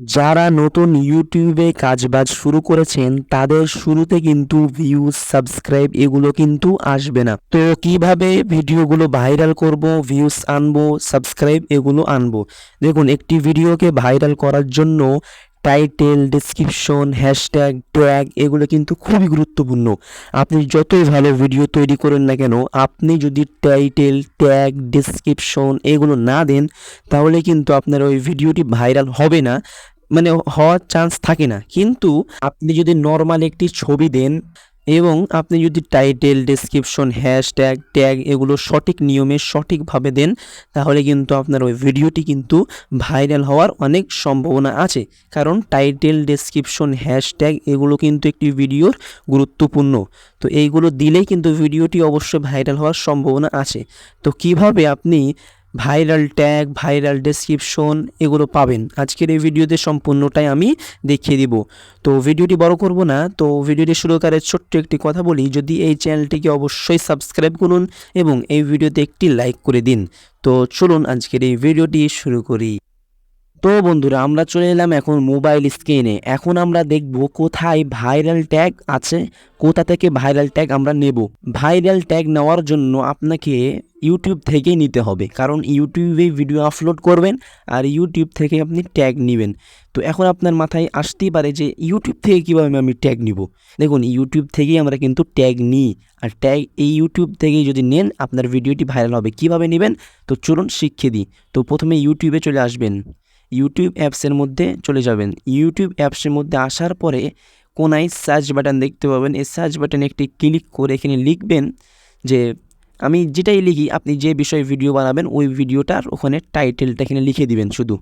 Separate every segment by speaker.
Speaker 1: যারা নতুন ইউটিউবে কাজবাজ শুরু করেছেন, তাদের শুরুতে কিন্তু ভিউজ সাবস্ক্রাইব এগুলো কিন্তু আসবে না। তো কীভাবে ভিডিওগুলো ভাইরাল করব ভিউজ আনব সাবস্ক্রাইব এগুলো আনব? দেখুন, একটি ভিডিওকে ভাইরাল করার জন্য টাইটেল ডিসক্রিপশন হ্যাশট্যাগ ট্যাগ এগুলো কিন্তু খুবই গুরুত্বপূর্ণ। আপনি যতই ভালো ভিডিও তৈরি করেন না কেন, আপনি যদি টাইটেল ট্যাগ ডিসক্রিপশন এগুলো না দেন, তাহলে কিন্তু আপনার ওই ভিডিওটি ভাইরাল হবে না মানে হওয়ার চান্স থাকে না। কিন্তু আপনি যদি নর্মাল একটি ছবি দেন এবং আপনি যদি টাইটেল ডেসক্রিপশন হ্যাশট্যাগ ট্যাগ এগুলো সঠিক নিয়মে সঠিকভাবে দেন, তাহলে কিন্তু আপনার ওই ভিডিওটি কিন্তু ভাইরাল হওয়ার অনেক সম্ভাবনা আছে। কারণ টাইটেল ডেসক্রিপশন হ্যাশট্যাগ এগুলো কিন্তু একটি ভিডিওর গুরুত্বপূর্ণ। তো এইগুলো দিলেই কিন্তু ভিডিওটি অবশ্যই ভাইরাল হওয়ার সম্ভাবনা আছে। তো কীভাবে আপনি ভাইরাল ট্যাগ ভাইরাল ডেসক্রিপশন এগুলো পাবেন। আজকের এই ভিডিওতে সম্পূর্ণটাই আমি দেখিয়ে দিব। তো ভিডিওটি বড় করব না, তো ভিডিওটি শুরু করে ছোট্ট একটি কথা বলি। যদি এই চ্যানেলটিকে অবশ্যই সাবস্ক্রাইব করুন এবং এই ভিডিওতে একটি লাইক করে দিন। তো চলুন আজকের এই ভিডিওটি শুরু করি। তো বন্ধুরা, আমরা চলে এলাম এখন মোবাইল স্ক্রিনে এখন আমরা দেখব কোথায় ভাইরাল ট্যাগ আছে, কোথা থেকে ভাইরাল ট্যাগ আমরা নেব। ভাইরাল ট্যাগ নেওয়ার জন্য আপনাকে ইউটিউব থেকেই নিতে হবে। কারণ ইউটিউবে ভিডিও আপলোড করবেন আর ইউটিউব থেকে আপনি ট্যাগ নেবেন। তো এখন আপনার মাথায় আসতেই পারে যে ইউটিউব থেকে কীভাবে আমি ট্যাগ নিব? দেখুন ইউটিউব থেকেই আমরা কিন্তু ট্যাগ নিই। আর ট্যাগ এই ইউটিউব থেকেই যদি নেন, আপনার ভিডিওটি ভাইরাল হবে। কীভাবে নেবেন? তো চলুন শিখিয়ে দিই। তো প্রথমে ইউটিউবে চলে আসবেন। ইউটিউব অ্যাপসের মধ্যে চলে যাবেন। ইউটিউব অ্যাপসের মধ্যে আসার পরে কোনায় সার্চ বাটন দেখতে পাবেন। এই সার্চ বাটনে একটি ক্লিক করে এখানে লিখবেন যে আমি যেটাই লিখি, আপনি যে বিষয়ে ভিডিও বানাবেন, ওই ভিডিওটার ওখানে টাইটেলটা এখানে লিখে দিবেন শুধু।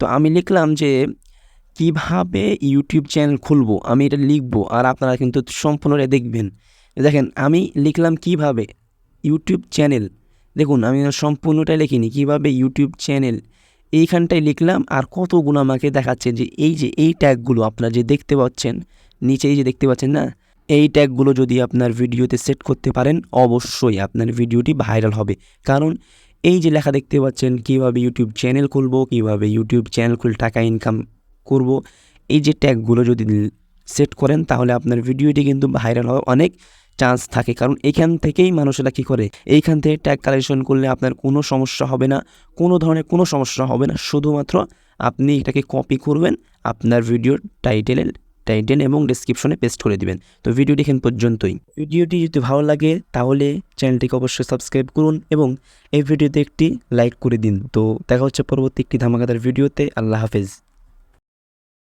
Speaker 1: তো আমি লিখলাম যে, কীভাবে ইউটিউব চ্যানেল খুলবো? আমি এটা লিখব আর আপনারা কিন্তু সম্পূর্ণটা দেখবেন। দেখেন, আমি লিখলাম কীভাবে ইউটিউব চ্যানেল দেখুন, আমি সম্পূর্ণটাই লিখিনি। কীভাবে ইউটিউব চ্যানেল এইখানটায় লিখলাম আর কতগুলো আমাকে দেখাচ্ছে যে, এই যে এই ট্যাগগুলো আপনারা যে দেখতে পাচ্ছেন নিচে এই যে দেখতে পাচ্ছেন না এই ট্যাগগুলো যদি আপনার ভিডিওতে সেট করতে পারেন, অবশ্যই আপনার ভিডিওটি ভাইরাল হবে। কারণ এই যে লেখা দেখতে পাচ্ছেন, কীভাবে ইউটিউব চ্যানেল খুলবো, কীভাবে ইউটিউব চ্যানেল খুলে টাকা ইনকাম করব, এই যে ট্যাগগুলো যদি সেট করেন, তাহলে আপনার ভিডিওটি কিন্তু ভাইরাল হওয়ার অনেক চান্স থাকে। কারণ এখান থেকেই মানুষেরা কী করে? এইখান থেকে ট্যাগ কালেকশন করলে আপনার কোনো সমস্যা হবে না, কোনো ধরনের কোনো সমস্যা হবে না। শুধুমাত্র আপনি এটাকে কপি করবেন, আপনার ভিডিওর টাইটেলে টাইটেল এবং ডিসক্রিপশনে পেস্ট করে দিবেন। তো ভিডিওটি এখান পর্যন্তই। ভিডিওটি যদি ভালো লাগে, তাহলে চ্যানেলটিকে অবশ্যই সাবস্ক্রাইব করুন এবং এই ভিডিওতে একটি লাইক করে দিন। তো দেখা হচ্ছে পরবর্তী একটি ধামাকাদার ভিডিওতে আল্লাহ হাফেজ।